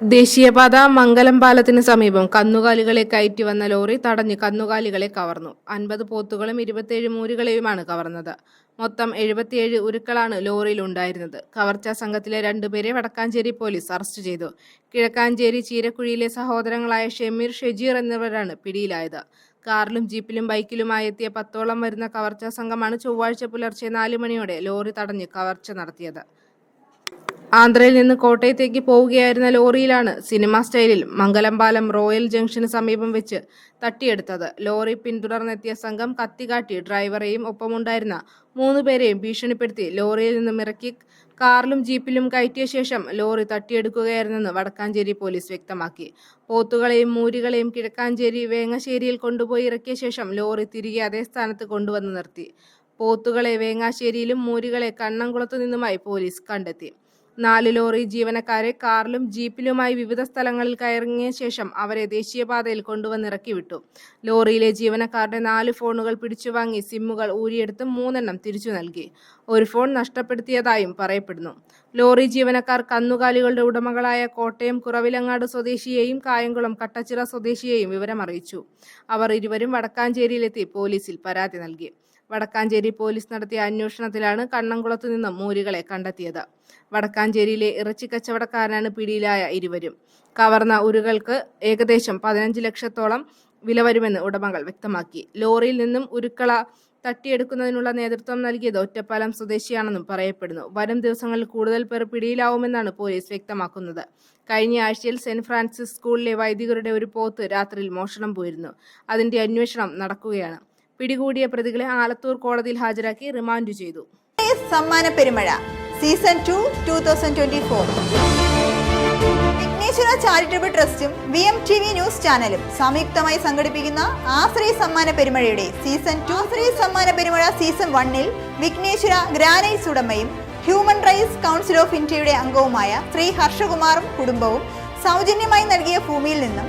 ദേശീയപാത മംഗലം പാലത്തിന് സമീപം കന്നുകാലികളെ കയറ്റി വന്ന ലോറി തടഞ്ഞ് കന്നുകാലികളെ കവർന്നു. അൻപത് പോത്തുകളും ഇരുപത്തിയേഴ് മൂരുകളെയുമാണ് കവർന്നത്. മൊത്തം എഴുപത്തിയേഴ് ഉരുക്കളാണ് ലോറിയിൽ ഉണ്ടായിരുന്നത് കവർച്ചാ സംഘത്തിലെ രണ്ടുപേരെ വടക്കാഞ്ചേരി പോലീസ് അറസ്റ്റ് ചെയ്തു. കിഴക്കാഞ്ചേരി ചീരക്കുഴിയിലെ സഹോദരങ്ങളായ ഷെമീർ ഷെജീർ എന്നിവരാണ് പിടിയിലായത്. കാറിലും ജീപ്പിലും ബൈക്കിലുമായി എത്തിയ പത്തോളം വരുന്ന കവർച്ചാ സംഘമാണ് ചൊവ്വാഴ്ച പുലർച്ചെ നാലു മണിയോടെ ലോറി തടഞ്ഞ് കവർച്ച നടത്തിയത്. ആന്ധ്രയിൽ നിന്ന് കോട്ടയത്തേക്ക് പോവുകയായിരുന്ന ലോറിയിലാണ് സിനിമ സ്റ്റൈലിൽ മംഗലംപാലം റോയൽ ജംഗ്ഷന് സമീപം വെച്ച് തട്ടിയെടുത്തത്. ലോറി പിന്തുടർന്നെത്തിയ സംഘം കത്തികാട്ടി ഡ്രൈവറെയും ഒപ്പമുണ്ടായിരുന്ന മൂന്ന് പേരെയും ഭീഷണിപ്പെടുത്തി ലോറിയിൽ നിന്നും ഇറക്കി കാറിലും ജീപ്പിലും കയറ്റിയ ശേഷം ലോറി തട്ടിയെടുക്കുകയായിരുന്നെന്ന് വടക്കാഞ്ചേരി പോലീസ് വ്യക്തമാക്കി. പോത്തുകളെയും മൂരികളെയും കിഴക്കാഞ്ചേരി വേങ്ങശ്ശേരിയിൽ കൊണ്ടുപോയി ഇറക്കിയ ശേഷം ലോറി തിരികെ അതേ സ്ഥാനത്ത് കൊണ്ടുവന്ന് നിർത്തി. പോത്തുകളെ വേങ്ങാശ്ശേരിയിലും മൂരികളെ കണ്ണംകുളത്തു നിന്നുമായി പോലീസ് കണ്ടെത്തി. നാല് ലോറി ജീവനക്കാരെ കാറിലും ജീപ്പിലുമായി വിവിധ സ്ഥലങ്ങളിൽ കയറിങ്ങിയ ശേഷം അവരെ ദേശീയപാതയിൽ കൊണ്ടുവന്നിറക്കി വിട്ടു ലോറിയിലെ ജീവനക്കാരുടെ നാല് ഫോണുകൾ പിടിച്ചുവാങ്ങി സിമ്മുകൾ ഊരിയെടുത്ത് മൂന്നെണ്ണം തിരിച്ചു നൽകി. ഒരു ഫോൺ നഷ്ടപ്പെടുത്തിയതായും പറയപ്പെടുന്നു. ലോറി ജീവനക്കാർ കന്നുകാലികളുടെ ഉടമകളായ കോട്ടയം കുറവിലങ്ങാട് സ്വദേശിയെയും കായംകുളം കട്ടച്ചിറ സ്വദേശിയെയും വിവരമറിയിച്ചു. അവർ ഇരുവരും വടക്കാഞ്ചേരിയിലെത്തി പോലീസിൽ പരാതി നൽകി. വടക്കാഞ്ചേരി പോലീസ് നടത്തിയ അന്വേഷണത്തിലാണ് കണ്ണംകുളത്ത് നിന്നും മൂരികളെ കണ്ടെത്തിയത്. വടക്കാഞ്ചേരിയിലെ ഇറച്ചി കച്ചവടക്കാരനാണ് പിടിയിലായ ഇരുവരും. കവർന്ന ഉരുകൾക്ക് ഏകദേശം പതിനഞ്ച് ലക്ഷത്തോളം വില വരുമെന്ന് ഉടമകൾ വ്യക്തമാക്കി. ലോറിയിൽ നിന്നും ഉരുക്കള തട്ടിയെടുക്കുന്നതിനുള്ള നേതൃത്വം നൽകിയത് ഒറ്റപ്പാലം സ്വദേശിയാണെന്നും പറയപ്പെടുന്നു. വരും ദിവസങ്ങളിൽ കൂടുതൽ പേർ പിടിയിലാവുമെന്നാണ് പോലീസ് വ്യക്തമാക്കുന്നത്. കഴിഞ്ഞ ആഴ്ചയിൽ സെന്റ് ഫ്രാൻസിസ് സ്കൂളിലെ വൈദികരുടെ ഒരു പോത്ത് രാത്രിയിൽ മോഷണം പോയിരുന്നു. അതിന്റെ അന്വേഷണം നടക്കുകയാണ്. പിടികൂടിയ പ്രതികളെ ആലത്തൂർ കോടതിയിൽ ഹാജരാക്കി റിമാൻഡ് ചെയ്തു. സമ്മാന പെരുമഴ. Season two Vighneshwara charitable ട്രസ്റ്റും V M T V news ചാനലും സംയുക്തമായി സംഘടിപ്പിക്കുന്ന ആശ്രയ സമ്മാന പെരുമഴയുടെ സീസൺ ടു ആശ്രയ സമ്മാന പെരുമഴ സീസൺ വണ്ണിൽ വിഘ്നേശ്വര ഗ്രാനൈറ്റ്സ് ഉടമയും ഹ്യൂമൻ റൈറ്റ്സ് കൗൺസിൽ ഓഫ് ഇന്ത്യയുടെ അംഗവുമായ ശ്രീ ഹർഷകുമാറും കുടുംബവും സൗജന്യമായി നൽകിയ ഭൂമിയിൽ നിന്നും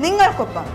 നിങ്ങൾക്കൊപ്പം